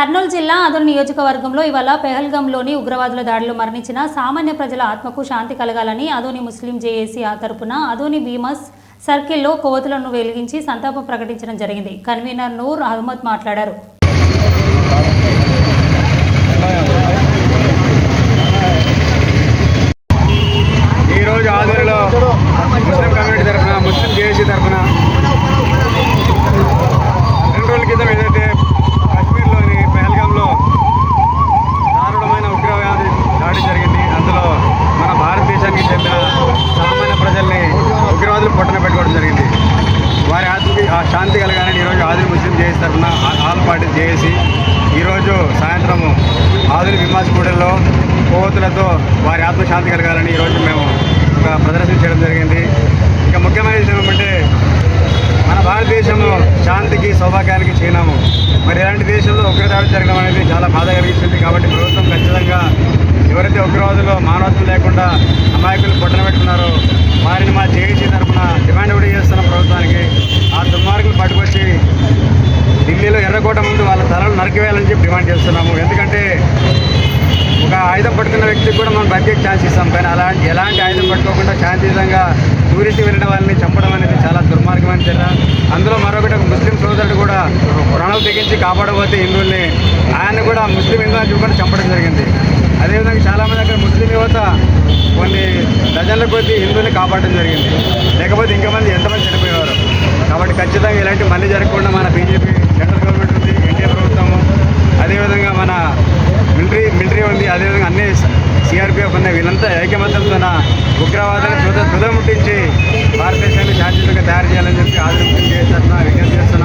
కర్నూలు జిల్లా అదరు నియోజకవర్గంలో ఇవాళ పెహల్గంలోని ఉగ్రవాదుల దాడిలో మరణించిన సామాన్య ప్రజల ఆత్మకు శాంతి కలగాలని అదోని ముస్లిం జేఏసీ ఆ తరపున అదోని భీమస్ సర్కిల్లో కోవతులను వెలిగించి సంతాపం ప్రకటించడం జరిగింది. కన్వీనర్ నూర్ అహ్మద్ మాట్లాడారు ఈ రోజు ఆధ్వర్యంలో ముస్లిం కమ్యూనిటీ తరఫున ముస్లిం జేఏసీ తరఫున రెండు రోజుల క్రితం ఏదైతే కాశ్మీర్లోని పెహల్గాంలో దారుణమైన ఉగ్రవాది దాడి జరిగింది అందులో మన భారతదేశానికి చెందిన సామాన్య ప్రజల్ని ఉగ్రవాదులు పొట్టన పెట్టుకోవడం జరిగింది వారి ఆత్మకి ఆ శాంతి కలగాలని ఈరోజు ఆదిరి ముస్లిం జేఏసీ తరఫున ఆల్ పార్టీ జేఏసీ. ఈరోజు సాయంత్రము ఆదురి విమాసగూడెంలో కోవతులతో వారి ఆత్మశాంతి కలగాలని ఈరోజు మేము ఒక ప్రదర్శన చేయడం జరిగింది. ఇక ముఖ్యమైన విషయం ఏమంటే మన భారతదేశంలో శాంతికి సౌభాగ్యానికి చిహ్నము. మరి ఇలాంటి దేశంలో ఉగ్రదాడి జరగడం అనేది చాలా బాధ కలిగిస్తుంది కాబట్టి ప్రభుత్వం ఖచ్చితంగా ఎవరైతే ఉగ్రవాదులు మానవత్వం లేకుండా అమాయకులు పొట్టన పెట్టుకున్నారో వారిని మా జేఏసీ తరఫున డిమాండ్ కూడా చేస్తున్న ప్రభుత్వానికి ఆ దుర్మార్గులు పట్టుకొచ్చి ఢిల్లీలో ముందు వాళ్ళ తలలు నరికివేయాలని చెప్పి డిమాండ్ చేస్తున్నాము. ఎందుకంటే ఒక ఆయుధం పట్టుకున్న వ్యక్తికి కూడా మనం బతికే ఛాన్స్ ఇస్తాం. కానీ అలాంటి ఎలాంటి ఆయుధం పట్టుకోకుండా శాంతియుతంగా టూరిస్ట్ వెళ్ళిన వాళ్ళని చంపడం అనేది చాలా దుర్మార్గమైన చర్య. అందులో మరొకటి ఒక ముస్లిం సోదరుడు కూడా ప్రాణాలు తెగించి కాపాడబోతే హిందువుల్ని ఆయన కూడా ముస్లిం హిందువులు చూపడం చంపడం జరిగింది. అదేవిధంగా చాలామంది అక్కడ ముస్లిం యువత కొన్ని డజన్ల కొద్దీ హిందువుల్ని కాపాడడం జరిగింది. లేకపోతే ఇంకా మంది ఎంతమంది చనిపోయేవారు. కాబట్టి ఖచ్చితంగా ఇలాంటి మళ్ళీ జరగకుండా మన బీజేపీ సెంట్రల్ గవర్నమెంట్ ఉంది ఎన్డీఏ ప్రభుత్వము. అదేవిధంగా మన మిలిటరీ మిలిటరీ ఉంది అదేవిధంగా అన్ని సిఆర్పిఎఫ్ ఉన్నాయి వీళ్ళంతా ఐకమత్యంతో ఉగ్రవాదాన్ని హృదయం ముట్టించి భారతదేశాన్ని శాంతియుతంగా తయారు చేయాలని చెప్పి ఆదరింపు చేస్తున్నా విజ్ఞప్తి చేస్తున్నాము